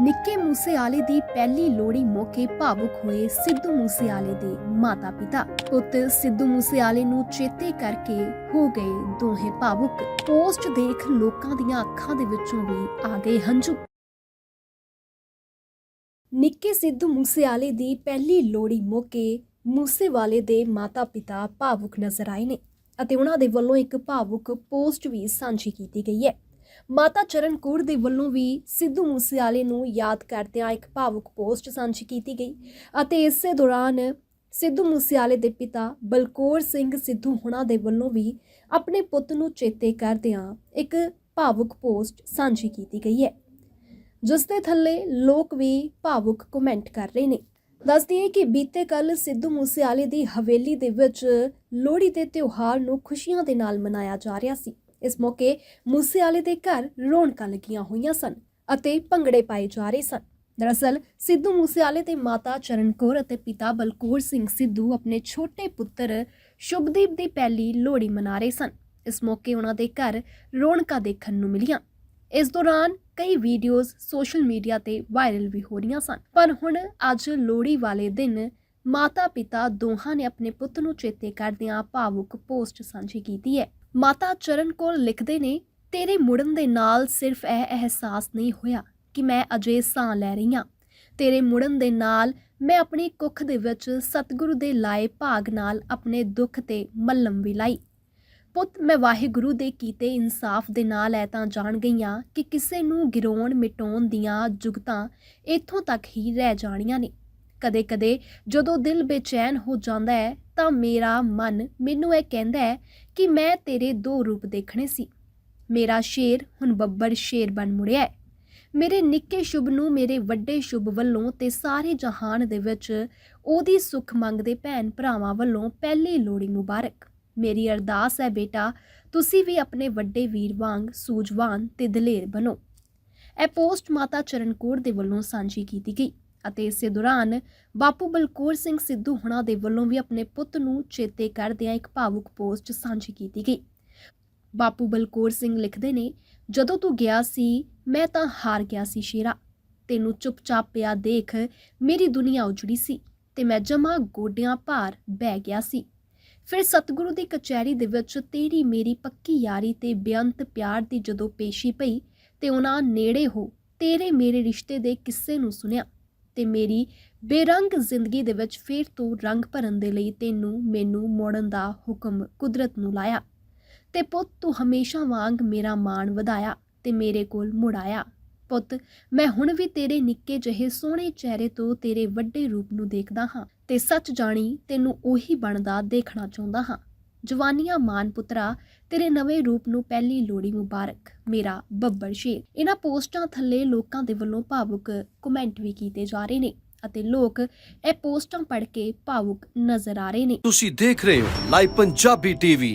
ਨਿੱਕੇ ਮੂਸੇਵਾਲੇ ਦੀ ਪਹਿਲੀ ਲੋਹੜੀ ਮੌਕੇ ਭਾਵੁਕ ਹੋਏ ਸਿੱਧੂ ਮੂਸੇਵਾਲੇ ਦੇ ਮਾਤਾ-ਪਿਤਾ ਪੁੱਤ ਸਿੱਧੂ ਮੂਸੇਵਾਲੇ ਨੂੰ ਚੇਤੇ ਕਰਕੇ ਹੋ ਗਏ ਦੋਹੇ ਭਾਵੁਕ। ਪੋਸਟ ਦੇਖ ਲੋਕਾਂ ਦੀਆਂ ਅੱਖਾਂ ਦੇ ਵਿੱਚੋਂ ਵੀ ਆ ਗਏ ਹੰਝੂ। ਨਿੱਕੇ ਸਿੱਧੂ ਮੂਸੇਵਾਲੇ ਦੀ ਪਹਿਲੀ ਲੋਹੜੀ ਮੌਕੇ ਮੂਸੇਵਾਲੇ ਦੇ ਮਾਤਾ-ਪਿਤਾ ਭਾਵੁਕ ਨਜ਼ਰ ਆਏ ਨੇ ਅਤੇ ਉਹਨਾਂ ਦੇ ਵੱਲੋਂ ਇੱਕ ਭਾਵੁਕ ਪੋਸਟ ਵੀ ਸਾਂਝੀ ਕੀਤੀ ਗਈ ਹੈ। ਮਾਤਾ ਚਰਨ ਕੌਰ ਦੇ ਵੱਲੋਂ ਵੀ ਸਿੱਧੂ ਮੂਸੇਵਾਲੇ ਨੂੰ ਯਾਦ ਕਰਦਿਆਂ ਇੱਕ ਭਾਵੁਕ ਪੋਸਟ ਸਾਂਝੀ ਕੀਤੀ ਗਈ ਅਤੇ ਇਸੇ ਦੌਰਾਨ ਸਿੱਧੂ ਮੂਸੇਵਾਲੇ ਦੇ ਪਿਤਾ ਬਲਕੌਰ ਸਿੰਘ ਸਿੱਧੂ ਹੁਣਾਂ ਦੇ ਵੱਲੋਂ ਵੀ ਆਪਣੇ ਪੁੱਤ ਨੂੰ ਚੇਤੇ ਕਰਦਿਆਂ ਇੱਕ ਭਾਵੁਕ ਪੋਸਟ ਸਾਂਝੀ ਕੀਤੀ ਗਈ ਹੈ। ਜਿਸ ਦੇ ਥੱਲੇ ਲੋਕ ਵੀ ਭਾਵੁਕ ਕਮੈਂਟ ਕਰ ਰਹੇ ਨੇ। ਦੱਸਦੀ ਹੈ ਕਿ ਬੀਤੇ ਕੱਲ ਸਿੱਧੂ ਮੂਸੇਵਾਲੇ ਦੀ ਹਵੇਲੀ ਦੇ ਵਿੱਚ ਲੋਹੜੀ ਦੇ ਤਿਉਹਾਰ ਨੂੰ ਖੁਸ਼ੀਆਂ ਦੇ ਨਾਲ ਮਨਾਇਆ ਜਾ ਰਿਹਾ ਸੀ। ਇਸ ਮੌਕੇ ਮੂਸੇਵਾਲੇ ਦੇ ਘਰ ਰੌਣਕਾਂ ਲੱਗੀਆਂ ਹੋਈਆਂ ਸਨ ਅਤੇ ਭੰਗੜੇ ਪਾਏ ਜਾ ਰਹੇ ਸਨ। ਦਰਅਸਲ, ਸਿੱਧੂ ਮੂਸੇਵਾਲੇ ਦੇ ਮਾਤਾ ਚਰਨਕੌਰ ਅਤੇ ਪਿਤਾ ਬਲਕੌਰ ਸਿੰਘ ਸਿੱਧੂ ਆਪਣੇ ਛੋਟੇ ਪੁੱਤਰ ਸ਼ੁਭਦੀਪ ਦੀ ਪਹਿਲੀ ਲੋਹੜੀ ਮਨਾ ਰਹੇ ਸਨ। ਇਸ ਮੌਕੇ ਉਹਨਾਂ ਦੇ ਘਰ ਰੌਣਕਾਂ ਦੇਖਣ ਨੂੰ ਮਿਲੀਆਂ। ਇਸ ਦੌਰਾਨ ਕਈ ਵੀਡੀਓਜ਼ ਸੋਸ਼ਲ ਮੀਡੀਆ ਤੇ ਵਾਇਰਲ ਵੀ ਹੋ ਰਹੀਆਂ ਸਨ। ਪਰ ਹੁਣ ਅੱਜ ਲੋਹੜੀ ਵਾਲੇ ਦਿਨ ਮਾਤਾ ਪਿਤਾ ਦੋਹਾਂ ਨੇ ਆਪਣੇ ਪੁੱਤ ਨੂੰ ਚੇਤੇ ਕਰਦਿਆਂ ਭਾਵੁਕ ਪੋਸਟ ਸਾਂਝੀ ਕੀਤੀ ਹੈ। ਮਾਤਾ ਚਰਨ ਕੋਲ ਲਿਖਦੇ ਨੇ, ਤੇਰੇ ਮੁੜਨ ਦੇ ਨਾਲ ਸਿਰਫ ਇਹ ਅਹਿਸਾਸ ਨਹੀਂ ਹੋਇਆ ਕਿ ਮੈਂ ਅਜੇ ਸਾਹ ਲੈ ਰਹੀ ਹਾਂ। ਤੇਰੇ ਮੁੜਨ ਦੇ ਨਾਲ ਮੈਂ ਆਪਣੀ ਕੁੱਖ ਦੇ ਵਿੱਚ ਸਤਿਗੁਰੂ ਦੇ ਲਾਏ ਭਾਗ ਨਾਲ ਆਪਣੇ ਦੁੱਖ ਤੇ ਮੱਲਮ ਵੀ ਲਾਈ। ਪੁੱਤ, ਮੈਂ ਵਾਹਿਗੁਰੂ ਦੇ ਕੀਤੇ ਇਨਸਾਫ ਦੇ ਨਾਲ ਐ ਤਾਂ ਜਾਣ ਗਈਆਂ ਕਿ ਕਿਸੇ ਨੂੰ ਗਿਰੋਣ ਮਿਟਾਉਣ ਦੀਆਂ ਜੁਗਤਾਂ ਇੱਥੋਂ ਤੱਕ ਹੀ ਰਹਿ ਜਾਣੀਆਂ ਨੇ। ਕਦੇ-ਕਦੇ ਜਦੋਂ ਦਿਲ ਬੇਚੈਨ ਹੋ ਜਾਂਦਾ ਹੈ ਤਾਂ ਮੇਰਾ ਮਨ ਮੈਨੂੰ ਇਹ ਕਹਿੰਦਾ ਹੈ ਕਿ ਮੈਂ ਤੇਰੇ ਦੋ ਰੂਪ ਦੇਖਣੇ ਸੀ। ਮੇਰਾ ਸ਼ੇਰ ਹੁਣ ਬੱਬਰ ਸ਼ੇਰ ਬਣ ਮੁੜਿਆ ਹੈ। ਮੇਰੇ ਨਿੱਕੇ ਸ਼ੁਭ ਨੂੰ ਮੇਰੇ ਵੱਡੇ ਸ਼ੁਭ ਵੱਲੋਂ ਤੇ ਸਾਰੇ ਜਹਾਨ ਦੇ ਵਿੱਚ ਉਹਦੀ ਸੁੱਖ ਮੰਗਦੇ ਭੈਣ ਭਰਾਵਾਂ ਵੱਲੋਂ ਪਹਿਲੀ ਲੋਹੜੀ ਮੁਬਾਰਕ। ਮੇਰੀ ਅਰਦਾਸ ਹੈ ਬੇਟਾ, ਤੁਸੀਂ ਵੀ ਆਪਣੇ ਵੱਡੇ ਵੀਰ ਵਾਂਗ ਸੂਝਵਾਨ ਤੇ ਦਲੇਰ ਬਣੋ। ਇਹ ਪੋਸਟ ਮਾਤਾ ਚਰਨਕੌਰ ਦੇ ਵੱਲੋਂ ਸਾਂਝੀ ਕੀਤੀ ਗਈ। ਅਤੇ ਇਸੇ ਦੌਰਾਨ ਬਾਪੂ ਬਲਕੌਰ ਸਿੰਘ ਸਿੱਧੂ ਹੁਣਾਂ ਦੇ ਵੱਲੋਂ ਵੀ ਆਪਣੇ ਪੁੱਤ ਨੂੰ ਚੇਤੇ ਕਰਦਿਆਂ ਇੱਕ ਭਾਵੁਕ ਪੋਸਟ ਸਾਂਝੀ ਕੀਤੀ ਗਈ। ਬਾਪੂ ਬਲਕੌਰ ਸਿੰਘ ਲਿਖਦੇ ਨੇ, ਜਦੋਂ ਤੂੰ ਗਿਆ ਸੀ, ਮੈਂ ਤਾਂ ਹਾਰ ਗਿਆ ਸੀ ਸ਼ੇਰਾ। ਤੈਨੂੰ ਚੁੱਪਚਾਪ ਪਿਆ ਦੇਖ, ਮੇਰੀ ਦੁਨੀਆ ਉਜੜੀ ਸੀ ਤੇ ਮੈਂ ਜਮਾ ਗੋਡਿਆਂ ਭਾਰ ਬਹਿ ਗਿਆ ਸੀ। ਫਿਰ ਸਤਿਗੁਰੂ ਦੀ ਕਚਹਿਰੀ ਦੇ ਵਿੱਚ ਤੇਰੀ ਮੇਰੀ ਪੱਕੀ ਯਾਰੀ ਤੇ ਬੇਅੰਤ ਪਿਆਰ ਦੀ ਜਦੋਂ ਪੇਸ਼ੀ ਪਈ ਤੇ ਉਹਨਾਂ ਨੇੜੇ ਹੋ ਤੇਰੇ ਮੇਰੇ ਰਿਸ਼ਤੇ ਦੇ ਕਿੱਸੇ ਨੂੰ ਸੁਣਿਆ। ਤੇ ਮੇਰੀ ਬੇਰੰਗ ਜ਼ਿੰਦਗੀ ਦੇ ਵਿੱਚ ਫੇਰ ਤੋਂ ਰੰਗ ਭਰਨ ਦੇ ਲਈ ਤੈਨੂੰ ਮੈਨੂੰ ਮੋੜਨ ਦਾ ਹੁਕਮ ਕੁਦਰਤ ਨੂੰ ਲਾਇਆ। ਤੇ ਪੁੱਤ, ਤੂੰ ਹਮੇਸ਼ਾ ਵਾਂਗ ਮੇਰਾ ਮਾਣ ਵਧਾਇਆ ਤੇ ਮੇਰੇ ਕੋਲ ਮੁੜ ਆਇਆ। ਪੁੱਤ, ਮੈਂ ਹੁਣ ਵੀ ਤੇਰੇ ਨਿੱਕੇ ਜਿਹੇ ਸੋਹਣੇ ਚਿਹਰੇ ਤੋਂ ਤੇਰੇ ਵੱਡੇ ਰੂਪ ਨੂੰ ਦੇਖਦਾ ਹਾਂ ਤੇ ਸੱਚ ਜਾਣੀ ਤੈਨੂੰ ਉਹੀ ਬਣਦਾ ਦੇਖਣਾ ਚਾਹੁੰਦਾ ਹਾਂ। ਜਵਾਨੀਆਂ ਮਾਨ ਪੁੱਤਰਾ, ਤੇਰੇ ਨਵੇਂ ਰੂਪ ਨੂੰ ਪਹਿਲੀ ਲੋਹੜੀ ਮੁਬਾਰਕ, ਮੇਰਾ ਬੱਬਰ ਸ਼ੇਰ। ਇਹਨਾਂ ਪੋਸਟਾਂ ਥੱਲੇ ਲੋਕਾਂ ਦੇ ਵੱਲੋਂ ਭਾਵੁਕ ਕਮੈਂਟ ਵੀ ਕੀਤੇ ਜਾ ਰਹੇ ਨੇ ਅਤੇ ਲੋਕ ਇਹ ਪੋਸਟਾਂ ਪੜ੍ਹ ਕੇ ਭਾਵੁਕ ਨਜ਼ਰ ਆ ਰਹੇ ਨੇ। ਤੁਸੀਂ ਦੇਖ ਰਹੇ ਹੋ ਲਾਈਵ ਪੰਜਾਬੀ ਟੀਵੀ।